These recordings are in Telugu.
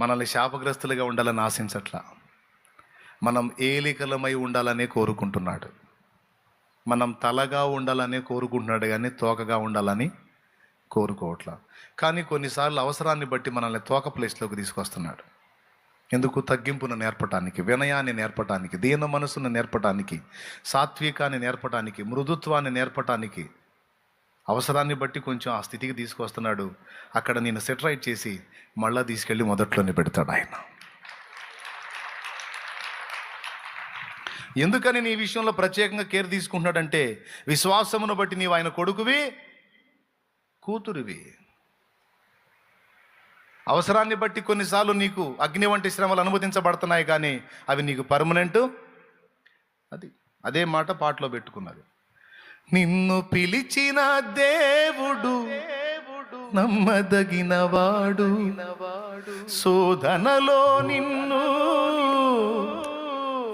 మనల్ని శాపగ్రస్తులుగా ఉండాలని ఆశించట్లా. మనం ఏలికలమై ఉండాలనే కోరుకుంటున్నాడు. మనం తలగా ఉండాలనే కోరుకుంటున్నాడు కానీ తోకగా ఉండాలని కోరుకోవట్లా. కానీ కొన్నిసార్లు అవసరాన్ని బట్టి మనల్ని తోక ప్లేస్లోకి తీసుకొస్తున్నాడు. ఎందుకు? తగ్గింపును నేర్పటానికి వినయాన్ని నేర్పటానికి దీన మనసును నేర్పటానికి సాత్వికాన్ని నేర్పటానికి మృదుత్వాన్ని నేర్పటానికి అవసరాన్ని బట్టి కొంచెం ఆ స్థితికి తీసుకొస్తున్నాడు. అక్కడ నేను సెటరైట్ చేసి మళ్ళా తీసుకెళ్ళి మొదట్లోనే పెడతాడు ఆయన. ఎందుకని నీ విషయంలో ప్రత్యేకంగా కేర్ తీసుకుంటున్నాడంటే విశ్వాసమును బట్టి నీవు ఆయన కొడుకువి కూతురివి. అవసరాన్ని బట్టి కొన్నిసార్లు నీకు అగ్ని వంటి శ్రమలు అనుమతించబడుతున్నాయి కానీ అవి నీకు పర్మనెంట్ అది అదే మాట పాటలో పెట్టుకున్నది. నిన్ను పిలిచిన దేవుడు నమ్మదగినవాడు. శోధనలో నిన్ను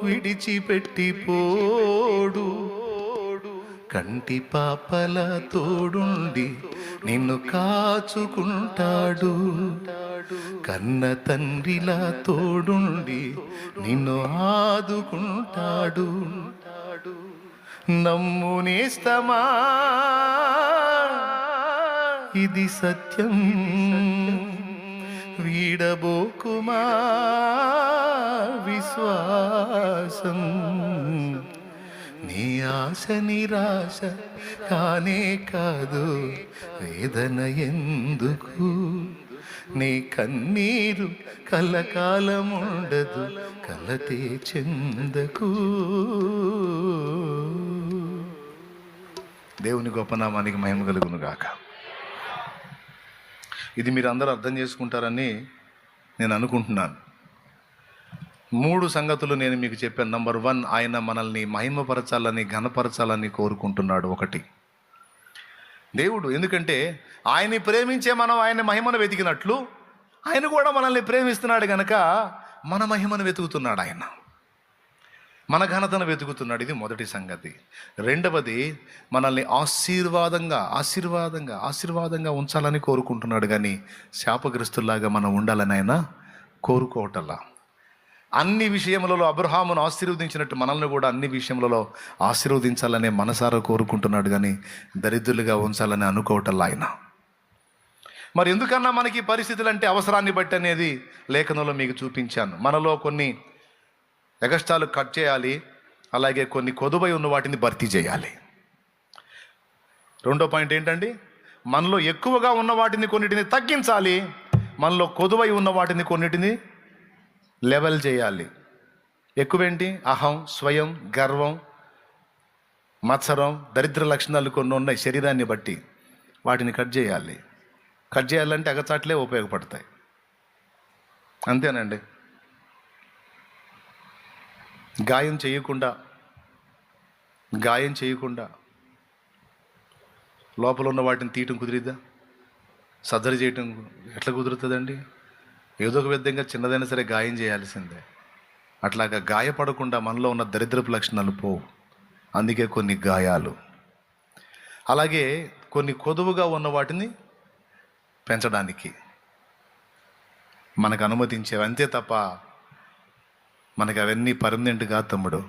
విడిచిపెట్టి పోడు కంటి పాపల తోడుండి నిన్ను కాచుకుంటాడు. కన్న తండ్రిలా తోడుండి నిన్ను ఆదుకుంటాడు. నమ్ము నేస్తమా? ఇది సత్యం. వీడబోకుమా? విశ్వాసం. నీ ఆశ నిరాశ కానే కాదు. వేదన ఎందుకు? నీ కన్నీరు కలకాలముండదు. కలతే చెందకు. దేవుని గొప్పనామానికి మహిమ కలుగును గాక. ఇది మీరు అందరూ అర్థం చేసుకుంటారని నేను అనుకుంటున్నాను. మూడు సంగతులు నేను మీకు చెప్పాను. నంబర్ వన్ ఆయన మనల్ని మహిమపరచాలని ఘనపరచాలని కోరుకుంటున్నాడు ఒకటి. దేవుడు ఎందుకంటే ఆయన్ని ప్రేమించే మనం ఆయన మహిమను వెతికినట్లు ఆయన కూడా మనల్ని ప్రేమిస్తున్నాడు కనుక మన మహిమను వెతుకుతున్నాడు ఆయన. మన ఘనతను వెతుకుతున్నాడు. ఇది మొదటి సంగతి. రెండవది మనల్ని ఆశీర్వాదంగా ఆశీర్వాదంగా ఆశీర్వాదంగా ఉంచాలని కోరుకుంటున్నాడు. కానీ శాపగ్రస్తుల్లాగా మనం ఉండాలని ఆయన కోరుకోవటల్లా అన్ని విషయములలో అబ్రహామును ఆశీర్వదించినట్టు మనల్ని కూడా అన్ని విషయములలో ఆశీర్వదించాలనే మనసారా కోరుకుంటున్నాడు. కానీ దరిద్రులుగా ఉంచాలని అనుకోవటల్లా ఆయన. మరి ఎందుకన్నా మనకి పరిస్థితులు అంటే అవసరాన్ని బట్టి అనేది లేఖనంలో మీకు చూపించాను. మనలో కొన్ని ఎగస్టాలు కట్ చేయాలి అలాగే కొన్ని కొదువై ఉన్న వాటిని భర్తీ చేయాలి. రెండో పాయింట్ ఏంటండి? మనలో ఎక్కువగా ఉన్న వాటిని కొన్నిటిని తగ్గించాలి మనలో కొదువై ఉన్న వాటిని కొన్నిటిని లెవెల్ చేయాలి. ఎక్కువేంటి? అహం స్వయం గర్వం మత్సరం దరిద్ర లక్షణాలు కొన్ని ఉన్నాయి శరీరాన్ని బట్టి. వాటిని కట్ చేయాలి. కట్ చేయాలంటే అగచాట్లే ఉపయోగపడతాయి. అంతేనండి? గాయం చేయకుండా గాయం చేయకుండా లోపల ఉన్న వాటిని తీయటం కుదిరిద్దా? సర్జరీ చేయటం ఎట్లా కుదురుతుందండి? ఏదో ఒక విధంగా చిన్నదైనా సరే గాయం చేయాల్సిందే. అట్లాగా గాయపడకుండా మనలో ఉన్న దరిద్రపు లక్షణాలు పోవు. అందుకే కొన్ని గాయాలు. అలాగే కొన్ని కొదువుగా ఉన్న వాటిని పెంచడానికి మనకు అనుమతించేవి. అంతే తప్ప మనకి అవన్నీ పర్మనెంట్ కాదు తమ్ముడు.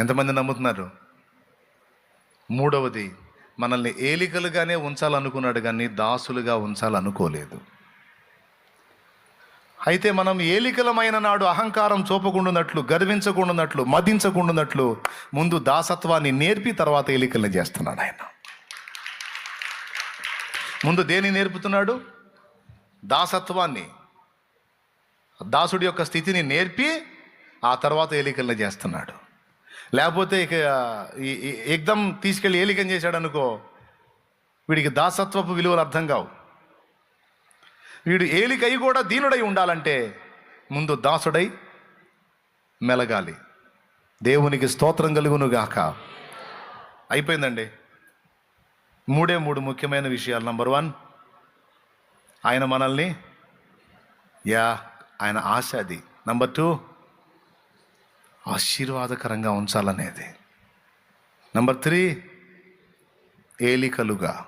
ఎంతమంది నమ్ముతున్నారు? మూడవది మనల్ని ఏలికలుగానే ఉంచాలనుకున్నాడు కానీ దాసులుగా ఉంచాలనుకోలేదు. అయితే మనం ఏలికలమైన నాడు అహంకారం చూపకుండాన్నట్లు గర్వించకుండానట్లు మదించకుండానట్లు ముందు దాసత్వాన్ని నేర్పి తర్వాత ఏలికల్ని చేస్తున్నాడు ఆయన. ముందు దేని నేర్పుతున్నాడు? దాసత్వాన్ని. దాసుడి యొక్క స్థితిని నేర్పి ఆ తర్వాత ఏలికలను చేస్తున్నాడు. లేకపోతే ఇక ఈ- ఎగ్దం తీసుకెళ్ళి ఏలికం చేశాడు అనుకో వీడికి దాసత్వపు విలువలు అర్థం కావు. వీడు ఏలికై కూడా దీనుడై ఉండాలంటే ముందు దాసుడై మెలగాలి. దేవునికి స్తోత్రం కలుగును గాక. అయిపోయిందండి. మూడే మూడు ముఖ్యమైన విషయాలు. నంబర్ వన్ ఆయన మనల్ని యా ఆయన ఆశ అది. నంబర్ టూ ఆశీర్వాదకరంగా ఉంచాలనేది. Number three ఏలికలుగా.